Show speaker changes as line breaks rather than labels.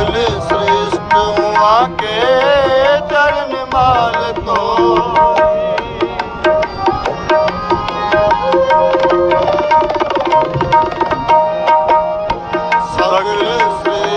सगल श्रेष्ठ हुआ के चरण माल तो